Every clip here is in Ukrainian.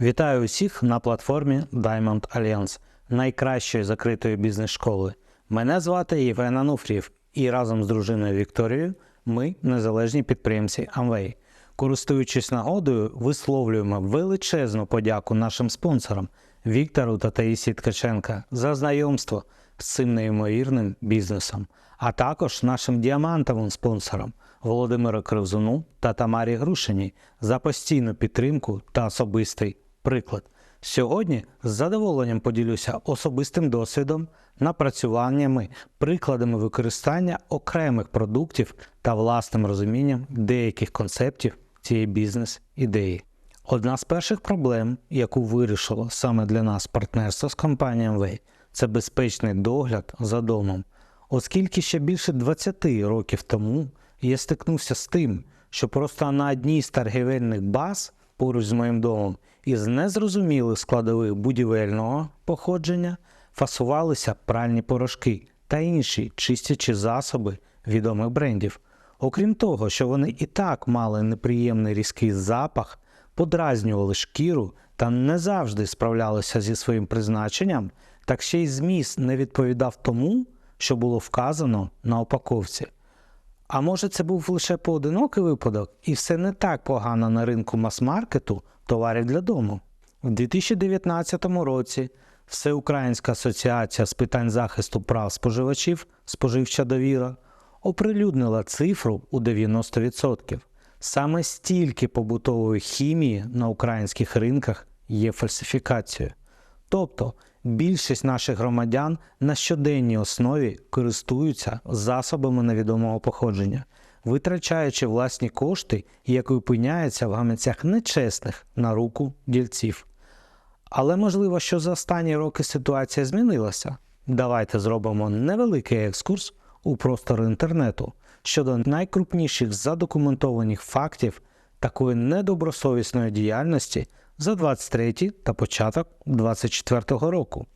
Вітаю усіх на платформі Diamond Alliance, найкращої закритої бізнес-школи. Мене звати Євген Ануфрієв, і разом з дружиною Вікторією ми незалежні підприємці Amway. Користуючись нагодою, висловлюємо величезну подяку нашим спонсорам Віктору та Таїсі Ткаченка за знайомство з цим неймовірним бізнесом, а також нашим діамантовим спонсорам Володимиру Кривзуну та Тамарі Грушиній за постійну підтримку та особистий приклад. Сьогодні з задоволенням поділюся особистим досвідом, напрацюваннями, прикладами використання окремих продуктів та власним розумінням деяких концептів цієї бізнес-ідеї. Одна з перших проблем, яку вирішило саме для нас партнерство з компанією Way, це безпечний догляд за домом. Оскільки ще більше 20 років тому я стикнувся з тим, що просто на одній з торгівельних баз поруч з моїм домом із незрозумілих складових будівельного походження фасувалися пральні порошки та інші чистячі засоби відомих брендів. Окрім того, що вони і так мали неприємний різкий запах, подразнювали шкіру та не завжди справлялися зі своїм призначенням, так ще й зміст не відповідав тому, що було вказано на упаковці. А може, це був лише поодинокий випадок, і все не так погано на ринку мас-маркету товарів для дому. У 2019 році Всеукраїнська асоціація з питань захисту прав споживачів споживча довіра оприлюднила цифру у 90%. Саме стільки побутової хімії на українських ринках є фальсифікацією. Тобто більшість наших громадян на щоденній основі користуються засобами невідомого походження, витрачаючи власні кошти, які опиняються в гаманцях нечесних на руку дільців. Але можливо, що за останні роки ситуація змінилася. Давайте зробимо невеликий екскурс у простор інтернету щодо найкрупніших задокументованих фактів такої недобросовісної діяльності за 23 та початок 24 року.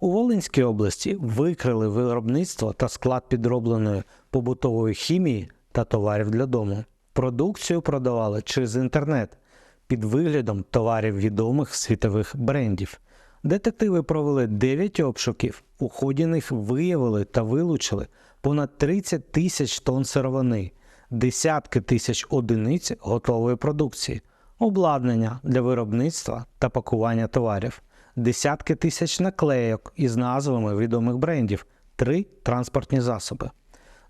У Волинській області викрили виробництво та склад підробленої побутової хімії та товарів для дому. Продукцію продавали через інтернет під виглядом товарів відомих світових брендів. Детективи провели 9 обшуків, у ході них виявили та вилучили понад 30 тисяч тонн сировини, десятки тисяч одиниць готової продукції, обладнання для виробництва та пакування товарів, десятки тисяч наклейок із назвами відомих брендів, три транспортні засоби.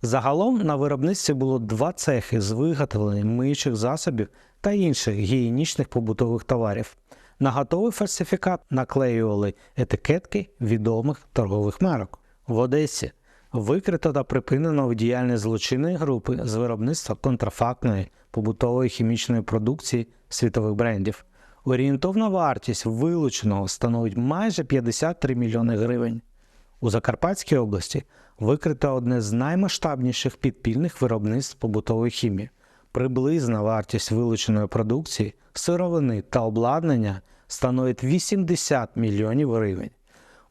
Загалом на виробництві було два цехи з виготовлення миючих засобів та інших гігієнічних побутових товарів. На готовий фальсифікат наклеювали етикетки відомих торгових марок. В Одесі викрито та припинено діяльність злочинної групи з виробництва контрафактної побутової хімічної продукції світових брендів. Орієнтовна вартість вилученого становить майже 53 мільйони гривень. У Закарпатській області викрито одне з наймасштабніших підпільних виробництв побутової хімії. Приблизна вартість вилученої продукції, сировини та обладнання становить 80 мільйонів гривень.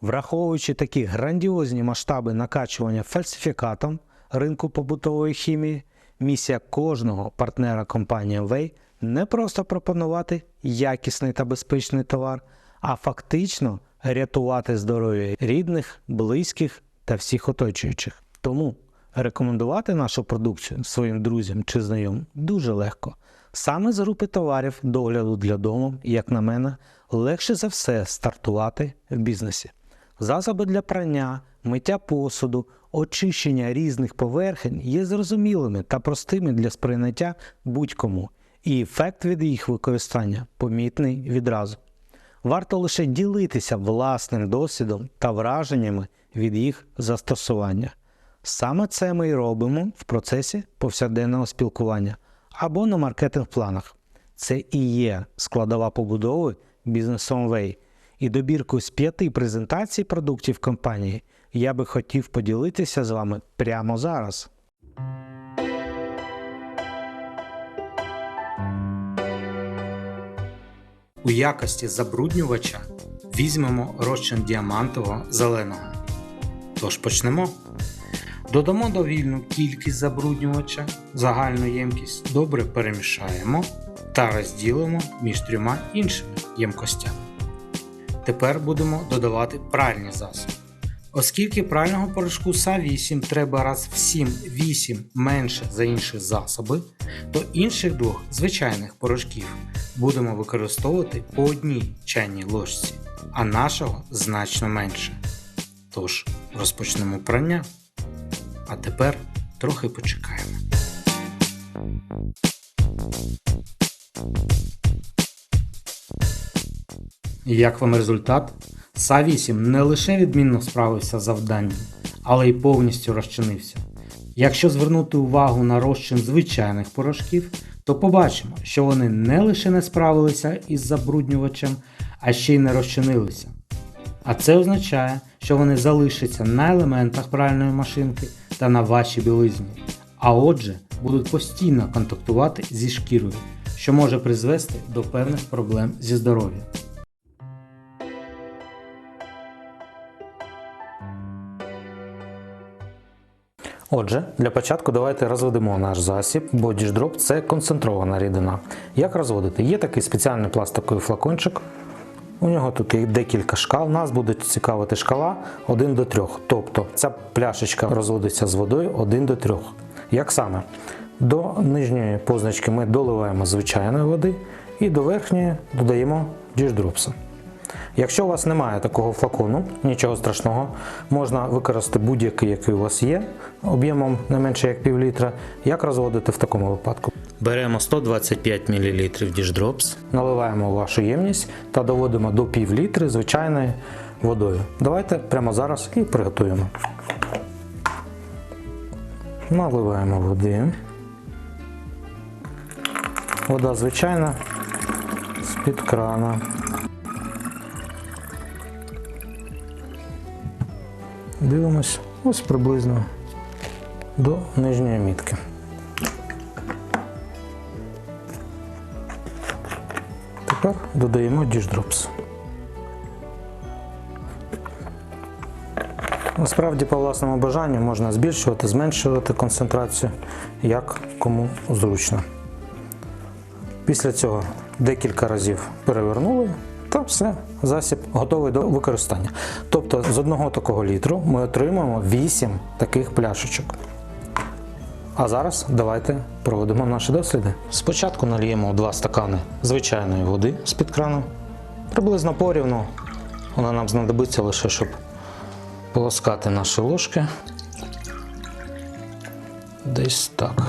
Враховуючи такі грандіозні масштаби накачування фальсифікатом ринку побутової хімії, місія кожного партнера компанії Way не просто пропонувати якісний та безпечний товар, а фактично рятувати здоров'я рідних, близьких та всіх оточуючих. Тому рекомендувати нашу продукцію своїм друзям чи знайомим дуже легко. Саме з групи товарів догляду для дому, як на мене, легше за все стартувати в бізнесі. Засоби для прання, миття посуду, очищення різних поверхень є зрозумілими та простими для сприйняття будь-кому, і ефект від їх використання помітний відразу. Варто лише ділитися власним досвідом та враженнями від їх застосування. Саме це ми і робимо в процесі повсякденного спілкування або на маркетинг-планах. Це і є складова побудови бізнесом Way. І добірку з п'яти презентацій продуктів компанії я би хотів поділитися з вами прямо зараз. У якості забруднювача візьмемо розчин діамантового зеленого. Тож почнемо. Додамо довільну кількість забруднювача, загальну ємкість добре перемішаємо та розділимо між трьома іншими ємкостями. Тепер будемо додавати пральні засоби. Оскільки прального порошку СА8 треба раз в 7-8 менше за інші засоби, то інших двох звичайних порошків будемо використовувати по одній чайній ложці, а нашого значно менше. Тож розпочнемо прання. А тепер трохи почекаємо. Як вам результат? СА8 не лише відмінно справився з завданням, але й повністю розчинився. Якщо звернути увагу на розчин звичайних порошків, то побачимо, що вони не лише не справилися із забруднювачем, а ще й не розчинилися. А це означає, що вони залишаться на елементах пральної машинки та на вашій білизні, а отже, будуть постійно контактувати зі шкірою, що може призвести до певних проблем зі здоров'ям. Отже, для початку давайте розведемо наш засіб, бо діждроп це концентрована рідина. Як розводити? Є такий спеціальний пластиковий флакончик. У нього тут є декілька шкал. Нас буде цікавити шкала 1 до 3. Тобто ця пляшечка розводиться з водою 1 до 3. Як саме? До нижньої позначки ми доливаємо звичайної води і до верхньої додаємо діждропса. Якщо у вас немає такого флакону, нічого страшного, можна використати будь-який, який у вас є, об'ємом не менше як пів літра. Як розводити в такому випадку? Беремо 125 мл діждропс, наливаємо вашу ємність та доводимо до пів літри звичайною водою. Давайте прямо зараз і приготуємо. Наливаємо води. Вода звичайна з-під крана. Дивимось ось приблизно до нижньої мітки. Тепер додаємо діждропс. Насправді, по власному бажанню можна збільшувати, зменшувати концентрацію, як кому зручно. Після цього декілька разів перевернули та все, засіб готовий до використання. Тобто з одного такого літру ми отримаємо 8 таких пляшечок. А зараз давайте проведемо наші досліди. Спочатку нальємо 2 стакани звичайної води з-під крану. Приблизно порівну. Вона нам знадобиться лише, щоб полоскати наші ложки. Десь так.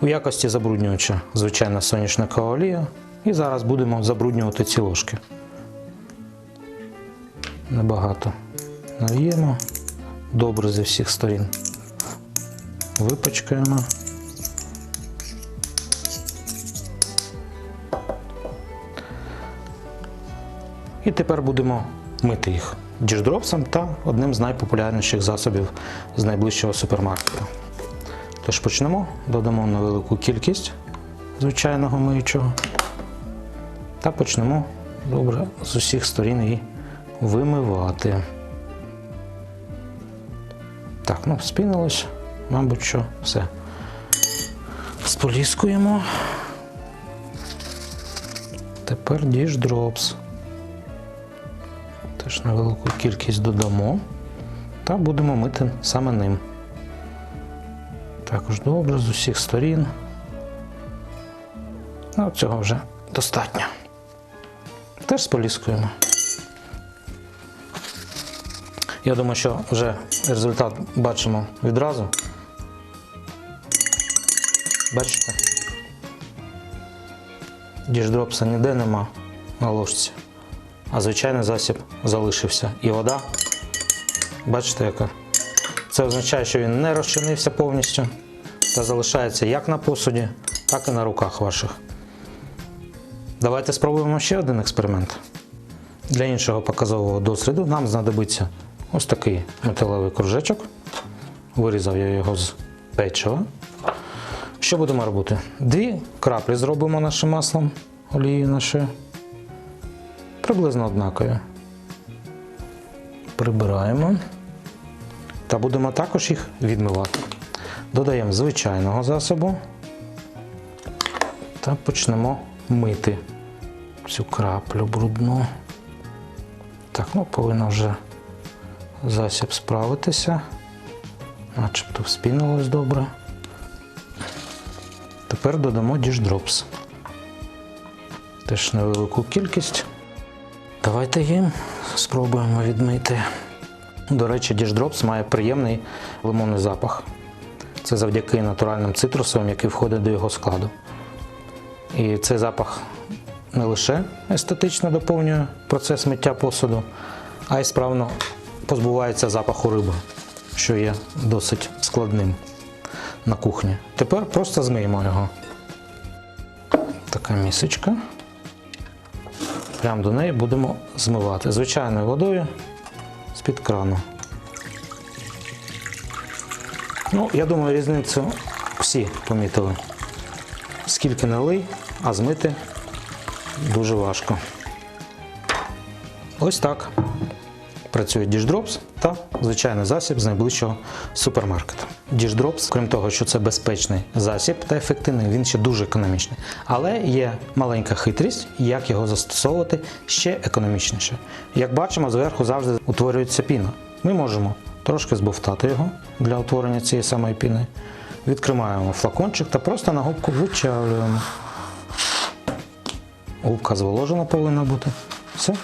У якості забруднювача звичайна соняшникова олія. І зараз будемо забруднювати ці ложки. Небагато нальємо. Добре зі всіх сторін. Випачкаємо. І тепер будемо мити їх діждропсом та одним з найпопулярніших засобів з найближчого супермаркету. Тож почнемо, додамо невелику кількість звичайного миючого. Та почнемо добре з усіх сторін її вимивати. Так, ну, спінилось, мабуть, що все. Споліскуємо. Тепер діждропс. Теж невелику кількість додамо та будемо мити саме ним. Також добре з усіх сторін. Ну, цього вже достатньо. Теж споліскуємо. Я думаю, що вже результат бачимо відразу. Бачите? Діждропса ніде нема на ложці, а звичайний засіб залишився. І вода, бачите, яка? Це означає, що він не розчинився повністю та залишається як на посуді, так і на руках ваших. Давайте спробуємо ще один експеримент. Для іншого показового досліду нам знадобиться ось такий металевий кружечок. Вирізав я його з печива. Що будемо робити? Дві краплі зробимо нашим маслом олії нашої. Приблизно однакові. Прибираємо. Та будемо також їх відмивати. Додаємо звичайного засобу. та почнемо мити цю краплю брудну. Так, ну повинно вже засіб справитися. Начебто вспінилось добре. Тепер додамо діждропс. Теж невелику кількість. Давайте їм спробуємо відмити. До речі, діждропс має приємний лимонний запах. Це завдяки натуральним цитрусовим, які входять до його складу. І цей запах не лише естетично доповнює процес миття посуду, а й справно позбувається запаху риби, що є досить складним на кухні. Тепер просто змиємо його. Така місочка. Прямо до неї будемо змивати звичайною водою з-під крану. Ну, я думаю, різницю всі помітили. Скільки налий, а змити дуже важко. Ось так працює Діждропс та звичайний засіб з найближчого супермаркету. Діждропс, крім того, що це безпечний засіб та ефективний, він ще дуже економічний. Але є маленька хитрість, як його застосовувати ще економічніше. Як бачимо, зверху завжди утворюється піна. Ми можемо трошки збовтати його для утворення цієї самої піни. Відкриваємо флакончик та просто на губку вичавлюємо. Губка зволожена повинна бути. Все.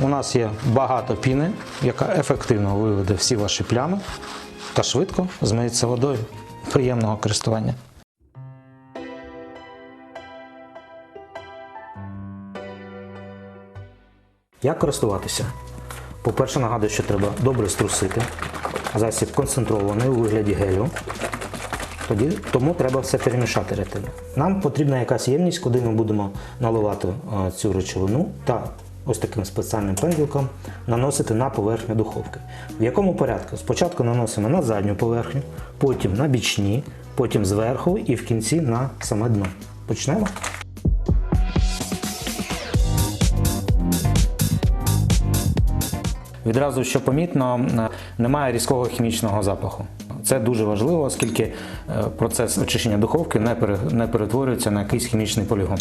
У нас є багато піни, яка ефективно виведе всі ваші плями та швидко змиється водою. Приємного користування. Як користуватися? По-перше, нагадую, що треба добре струсити. Засіб концентрований у вигляді гелю. Тоді, тому треба все перемішати ретельно. Нам потрібна якась ємність, куди ми будемо наливати е, цю речовину та ось таким спеціальним пензликом наносити на поверхню духовки. В якому порядку? Спочатку наносимо на задню поверхню, потім на бічні, потім зверху і в кінці на саме дно. Почнемо. Відразу, що помітно, е, немає різкого хімічного запаху. Це дуже важливо, оскільки е, процес очищення духовки не пере- не перетворюється на якийсь хімічний полігон.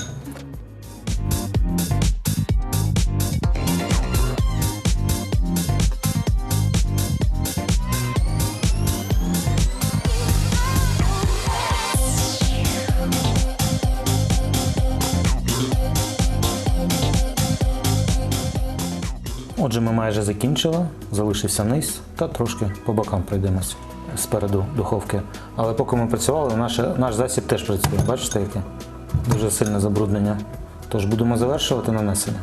Майже закінчили, залишився низ та трошки по бокам пройдемось спереду духовки. Але поки ми працювали, наш, наш засіб теж працює. Бачите, яке? Дуже сильне забруднення. Тож будемо завершувати нанесення.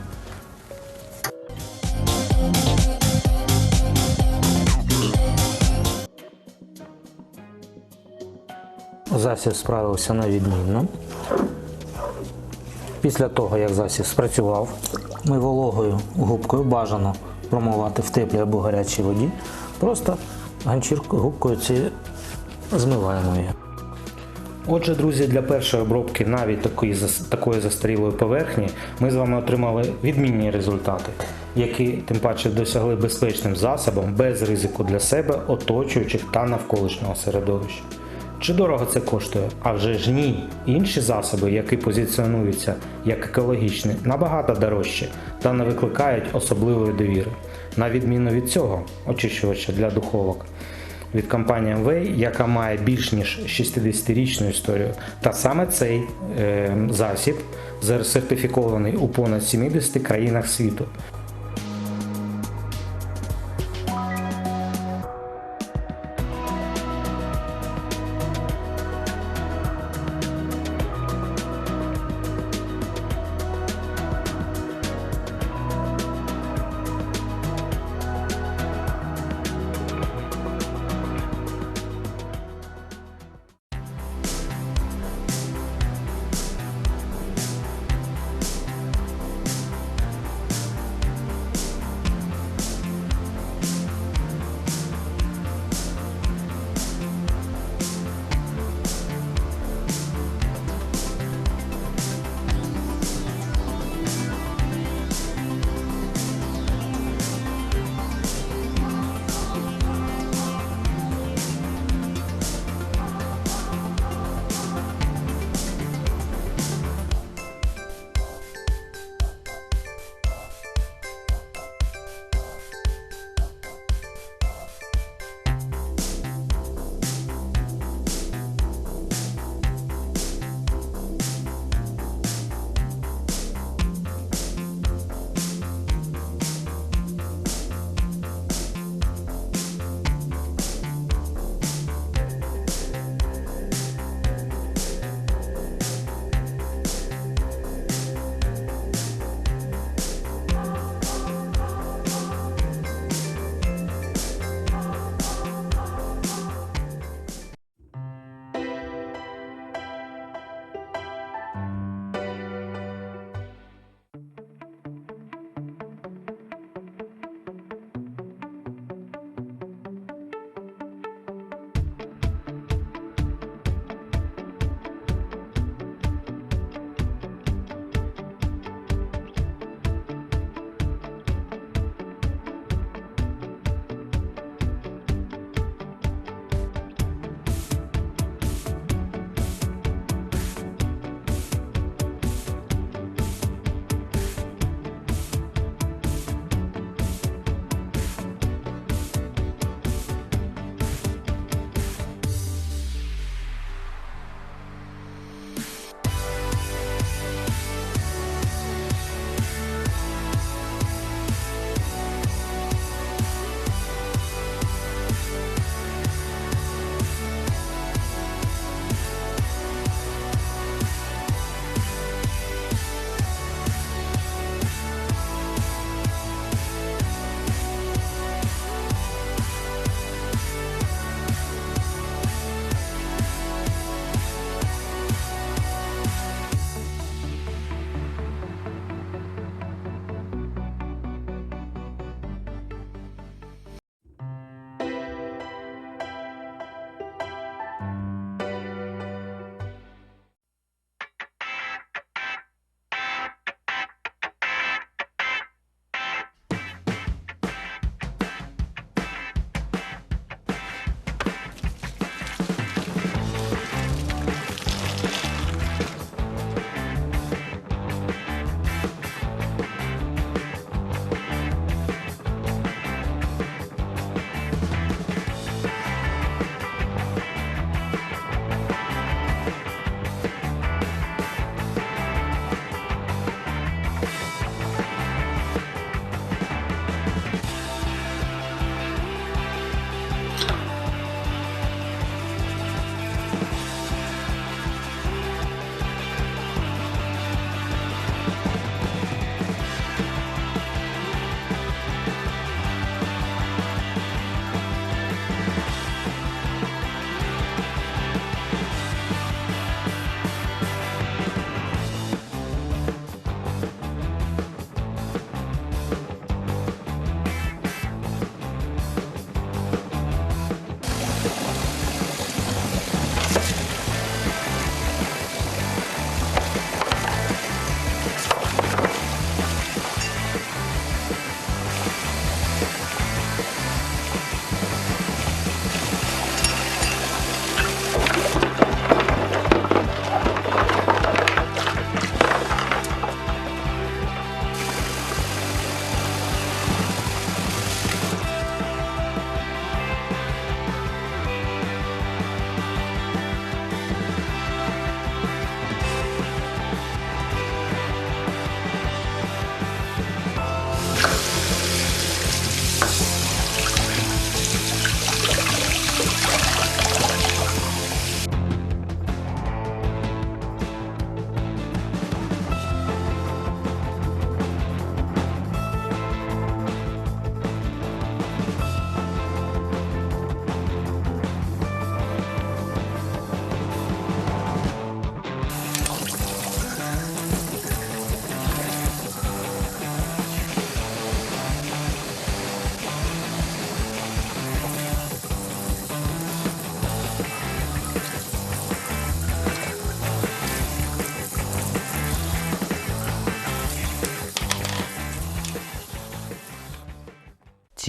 Засіб справився на відмінно. Після того, як засіб спрацював, ми вологою губкою бажано промивати в теплій або гарячій воді. Просто ганчіркою губкою ці змиваємо її. Отже, друзі, для першої обробки навіть такої, такої застарілої поверхні ми з вами отримали відмінні результати, які тим паче досягли безпечним засобом без ризику для себе, оточуючих та навколишнього середовища. Чи дорого це коштує? А вже ж ні. Інші засоби, які позиціонуються як екологічні, набагато дорожчі та не викликають особливої довіри. На відміну від цього очищувача для духовок від компанії Amway, яка має більш ніж 60-річну історію. Та саме цей е, засіб сертифікований у понад 70 країнах світу.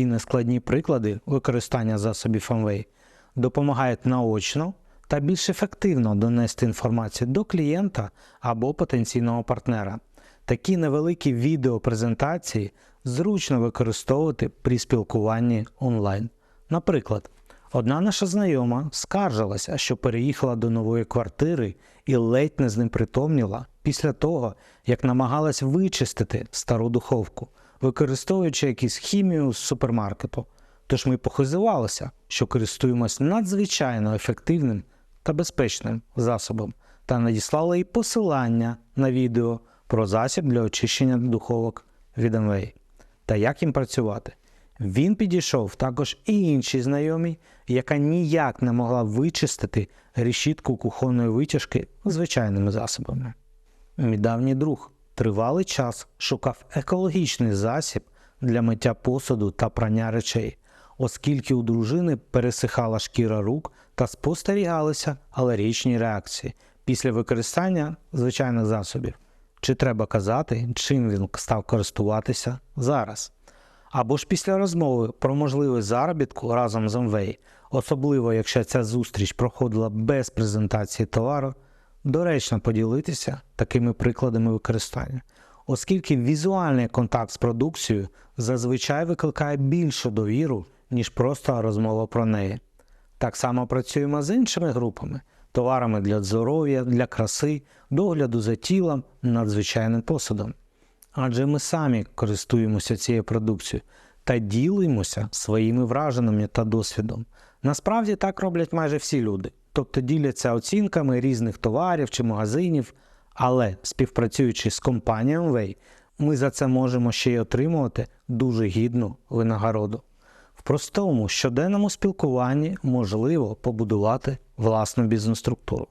Нескладні приклади використання засобів Amway допомагають наочно та більш ефективно донести інформацію до клієнта або потенційного партнера. Такі невеликі відеопрезентації зручно використовувати при спілкуванні онлайн. Наприклад, одна наша знайома скаржилася, що переїхала до нової квартири і ледь не знепритомніла після того, як намагалась вичистити стару духовку, використовуючи якусь хімію з супермаркету. Тож ми похизувалися, що користуємось надзвичайно ефективним та безпечним засобом, та надіслали їй посилання на відео про засіб для очищення духовок від Amway та як їм працювати. Він підійшов також і іншій знайомій, яка ніяк не могла вичистити решітку кухонної витяжки звичайними засобами. Мій давній друг тривалий час шукав екологічний засіб для миття посуду та прання речей, оскільки у дружини пересихала шкіра рук та спостерігалися алергічні реакції після використання звичайних засобів. Чи треба казати, чим він став користуватися зараз? Або ж після розмови про можливість заробітку разом з Amway, особливо якщо ця зустріч проходила без презентації товару, доречно поділитися такими прикладами використання, оскільки візуальний контакт з продукцією зазвичай викликає більшу довіру, ніж просто розмова про неї. Так само працюємо з іншими групами, товарами для здоров'я, для краси, догляду за тілом, надзвичайним посудом. Адже ми самі користуємося цією продукцією та ділимося своїми враженнями та досвідом. Насправді так роблять майже всі люди, тобто діляться оцінками різних товарів чи магазинів, але співпрацюючи з компанією Way, ми за це можемо ще й отримувати дуже гідну винагороду. В простому щоденному спілкуванні можливо побудувати власну бізнес-структуру.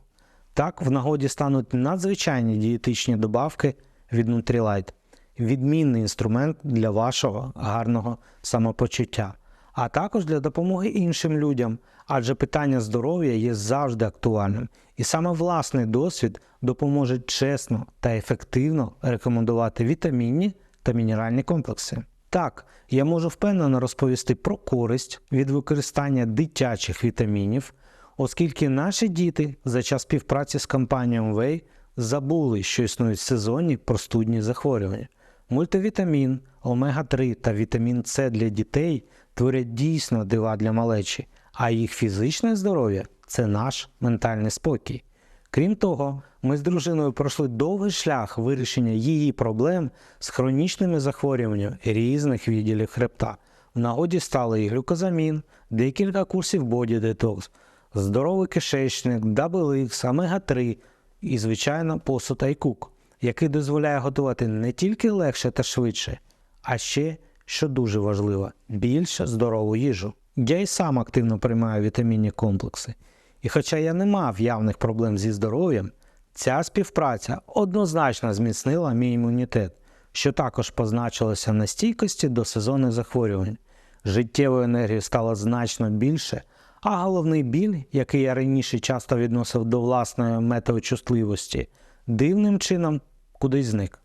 Так, в нагоді стануть надзвичайні дієтичні добавки від Nutrilite, відмінний інструмент для вашого гарного самопочуття, а також для допомоги іншим людям, адже питання здоров'я є завжди актуальним, і саме власний досвід допоможе чесно та ефективно рекомендувати вітамінні та мінеральні комплекси. Так, я можу впевнено розповісти про користь від використання дитячих вітамінів, оскільки наші діти за час співпраці з компанією Way забули, що існують сезонні простудні захворювання. Мультивітамін, омега-3 та вітамін С для дітей творять дійсно дива для малечі, а їх фізичне здоров'я це наш ментальний спокій. Крім того, ми з дружиною пройшли довгий шлях вирішення її проблем з хронічними захворюваннями різних відділів хребта. В нагоді стали і глюкозамін, декілька курсів Body Detox, здоровий кишечник, DoubleX, омега-3 і, звичайно, посуд Айкук, який дозволяє готувати не тільки легше та швидше, а ще, що дуже важливо, більш здорову їжу. Я й сам активно приймаю вітамінні комплекси. І хоча я не мав явних проблем зі здоров'ям, ця співпраця однозначно зміцнила мій імунітет, що також позначилося на стійкості до сезонних захворювань. Життєвої енергії стало значно більше, а головний біль, який я раніше часто відносив до власної метеочутливості, дивним чином кудись зник.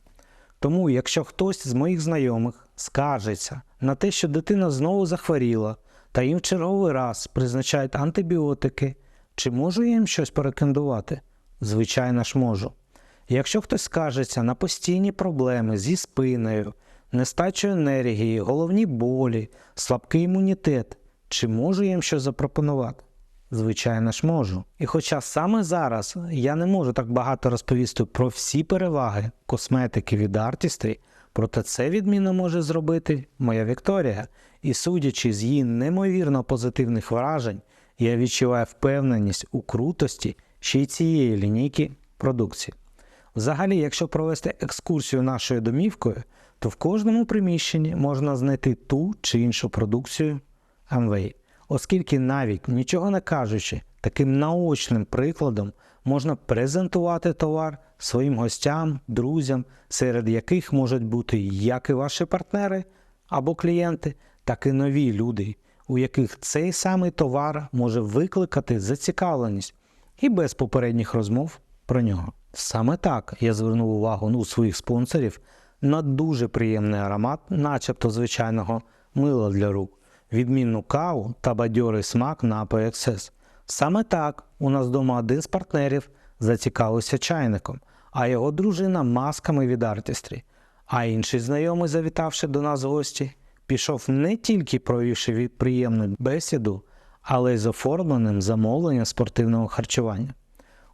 Тому, якщо хтось з моїх знайомих скаржиться на те, що дитина знову захворіла, та їм в черговий раз призначають антибіотики, чи можу я їм щось порекомендувати? Звичайно ж можу. Якщо хтось скаржиться на постійні проблеми зі спиною, нестачою енергії, головні болі, слабкий імунітет, чи можу я їм щось запропонувати? Звичайно ж можу. І хоча саме зараз я не можу так багато розповісти про всі переваги косметики від Artistry, проте це відмінно може зробити моя Вікторія. І судячи з її неймовірно позитивних вражень, я відчуваю впевненість у крутості ще й цієї лінійки продукції. Взагалі, якщо провести екскурсію нашою домівкою, то в кожному приміщенні можна знайти ту чи іншу продукцію Amway, оскільки навіть нічого не кажучи, таким наочним прикладом можна презентувати товар своїм гостям, друзям, серед яких можуть бути як і ваші партнери або клієнти, так і нові люди, у яких цей самий товар може викликати зацікавленість і без попередніх розмов про нього. Саме так я звернув увагу ну, своїх спонсорів на дуже приємний аромат, начебто звичайного мило для рук, відмінну каву та бадьорий смак напою XS. Саме так у нас вдома один з партнерів зацікавився чайником, а його дружина масками від артістрі. А інший знайомий, завітавши до нас гості, пішов не тільки провівши приємну бесіду, але й з оформленим замовленням спортивного харчування.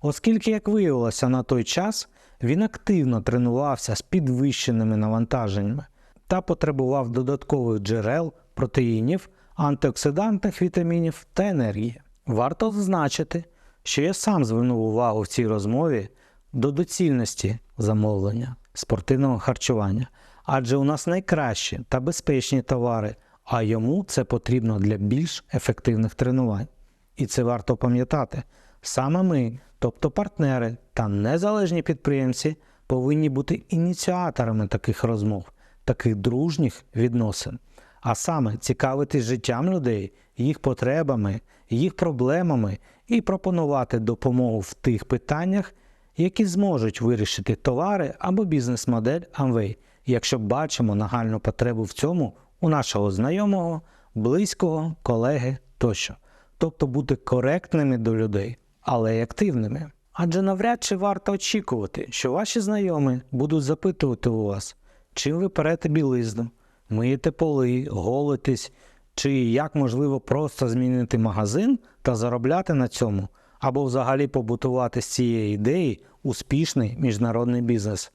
Оскільки, як виявилося на той час, він активно тренувався з підвищеними навантаженнями та потребував додаткових джерел, протеїнів, антиоксидантних вітамінів та енергії. Варто зазначити, що я сам звернув увагу в цій розмові до доцільності замовлення спортивного харчування, адже у нас найкращі та безпечні товари, а йому це потрібно для більш ефективних тренувань. І це варто пам'ятати. Саме ми, тобто партнери та незалежні підприємці, повинні бути ініціаторами таких розмов, таких дружніх відносин, а саме цікавитись життям людей, їх потребами, їх проблемами і пропонувати допомогу в тих питаннях, які зможуть вирішити товари або бізнес-модель Amway, якщо бачимо нагальну потребу в цьому у нашого знайомого, близького, колеги тощо. Тобто бути коректними до людей, але й активними. Адже навряд чи варто очікувати, що ваші знайомі будуть запитувати у вас, чим ви перете білизну, миєте поли, голитесь, чи як можливо просто змінити магазин та заробляти на цьому, або взагалі побутувати з цієї ідеї успішний міжнародний бізнес.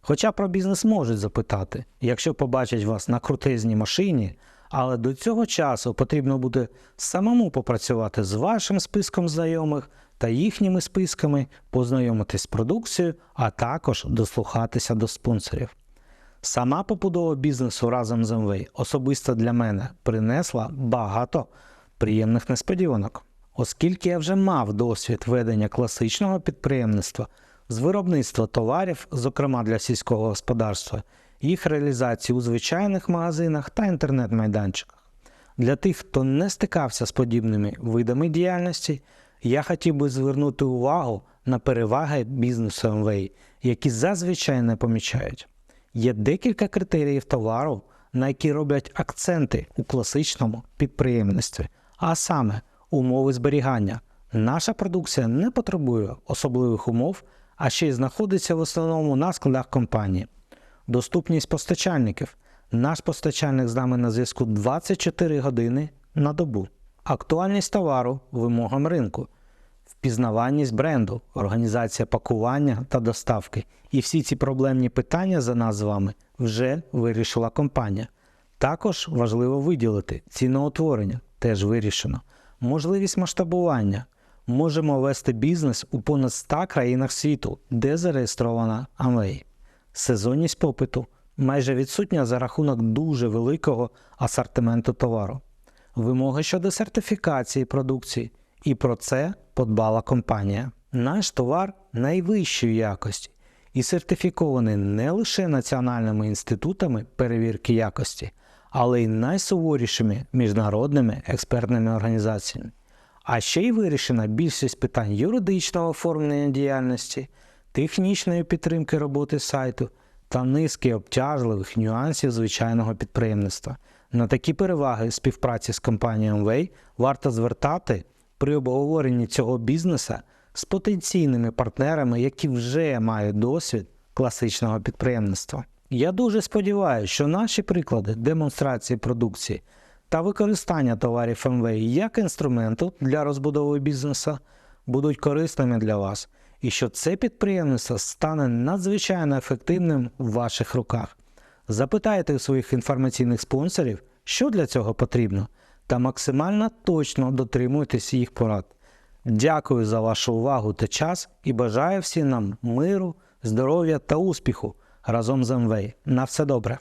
Хоча про бізнес можуть запитати, якщо побачать вас на крутезній машині, але до цього часу потрібно буде самому попрацювати з вашим списком знайомих та їхніми списками, познайомитись з продукцією, а також дослухатися до спонсорів. Сама побудова бізнесу разом з МВ особисто для мене принесла багато приємних несподіванок, оскільки я вже мав досвід ведення класичного підприємництва з виробництва товарів, зокрема для сільського господарства, їх реалізації у звичайних магазинах та інтернет-майданчиках. Для тих, хто не стикався з подібними видами діяльності, я хотів би звернути увагу на переваги бізнесу МВ, які зазвичай не помічають. Є декілька критеріїв товару, на які роблять акценти у класичному підприємництві, а саме умови зберігання. Наша продукція не потребує особливих умов, а ще й знаходиться в основному на складах компанії. Доступність постачальників. Наш постачальник з нами на зв'язку 24 години на добу. Актуальність товару вимогам ринку, впізнаваність бренду, організація пакування та доставки. І всі ці проблемні питання за нас з вами вже вирішила компанія. Також важливо виділити ціноутворення, теж вирішено. Можливість масштабування. Можемо вести бізнес у понад 100 країнах світу, де зареєстрована Amway. Сезонність попиту майже відсутня за рахунок дуже великого асортименту товару. Вимоги щодо сертифікації продукції, і про це подбала компанія. Наш товар найвищої якості і сертифікований не лише національними інститутами перевірки якості, але й найсуворішими міжнародними експертними організаціями. А ще й вирішена більшість питань юридичного оформлення діяльності, технічної підтримки роботи сайту та низки обтяжливих нюансів звичайного підприємництва. На такі переваги співпраці з компанією Way варто звертати при обговоренні цього бізнеса з потенційними партнерами, які вже мають досвід класичного підприємництва. Я дуже сподіваюся, що наші приклади демонстрації продукції та використання товарів МВ як інструменту для розбудови бізнесу будуть корисними для вас, і що це підприємництво стане надзвичайно ефективним в ваших руках. Запитайте у своїх інформаційних спонсорів, що для цього потрібно, та максимально точно дотримуйтесь їх порад. Дякую за вашу увагу та час і бажаю всім нам миру, здоров'я та успіху разом з МВ. На все добре!